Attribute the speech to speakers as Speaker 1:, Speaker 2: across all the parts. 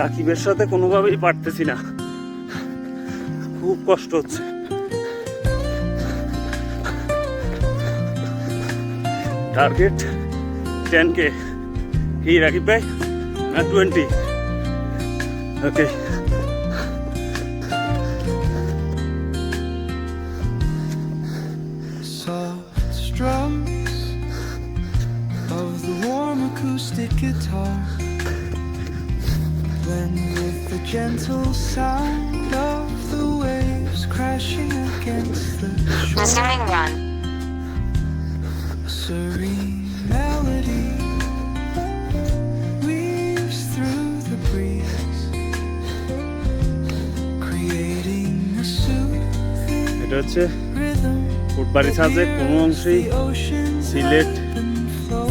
Speaker 1: রাকিবের সাথে কোনোভাবেই পারতেছি না। খুব কষ্ট হচ্ছে। টার্গেট টেন কে কি রাকিব ভাই? না twenty okay
Speaker 2: soft strums of guitar.
Speaker 3: Resuming run.
Speaker 2: A serene melody weaves through the breeze, creating a soothing
Speaker 1: এটা হচ্ছে. ফুটবাড়ি সাজে কোনো অংশেই সিলেট.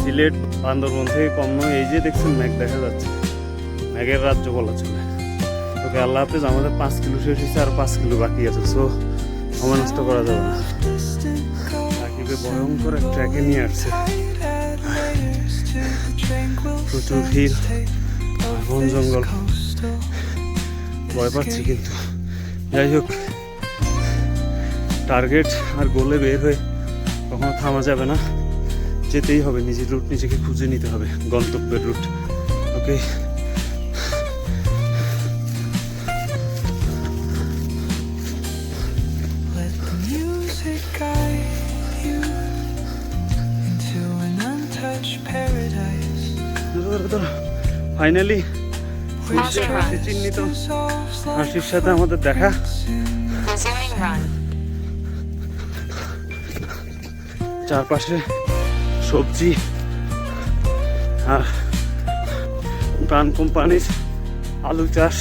Speaker 1: সিলেট বান্দরবন থেকে কম নয় এই যে দেখছেন ম্যাঘ দেখা যাচ্ছে ম্যাঘের রাজ্য বলা চলে ওকে আল্লাহ হাফেজ, আমাদের পাঁচ কিলো শেষ হয়েছে আর পাঁচ কিলো বাকি আছে সো সময় নষ্ট করা যাবে না। রাকিবে ভয়ঙ্কর এক ট্র্যাকে নিয়ে আসছে। প্রচুর ভিড়, বন জঙ্গল। ভয় পাচ্ছি কিন্তু। যাই হোক টার্গেট আর গোলে বের হয়ে কখনো থামা যাবে না। যেতেই হবে, নিজের রুট নিজেকে খুঁজে নিতে হবে, গন্তব্যের রুট ওকে ফাইনালি ভেতর
Speaker 3: ফাইনালি
Speaker 1: চিহ্নিত। হাসির সাথে আমাদের দেখা। চারপাশে সবজি আর প্রাণ কোম্পানির আলু চাষ।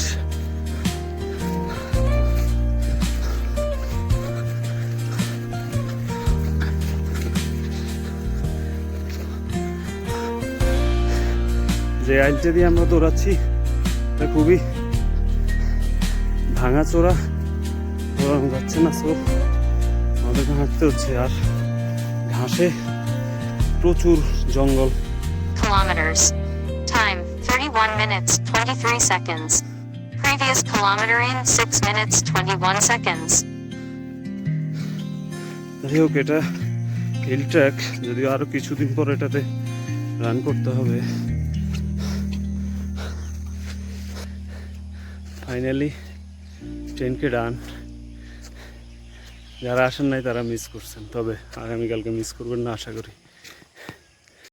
Speaker 1: যে আইলটা দিয়ে আমরা দৌড়াচ্ছি তা খুবই ভাঙা চোরা দৌড়ানো যাচ্ছে না সো আমাদেরকে হাঁটতে হচ্ছে আর ঘাসে প্রচুর জঙ্গল
Speaker 3: Kilometers. Time 31 minutes 23 seconds. Previous kilometer in 6 minutes 21 seconds.
Speaker 1: যাই হোক এটা হিল ট্র্যাক যদিও আরও কিছুদিন পর এটাতে রান করতে হবে ফাইনালি ট্রেনকে ডান যারা আসেন নাই তারা মিস করছেন, তবে আগামীকালকে মিস করবেন না, আশা করি।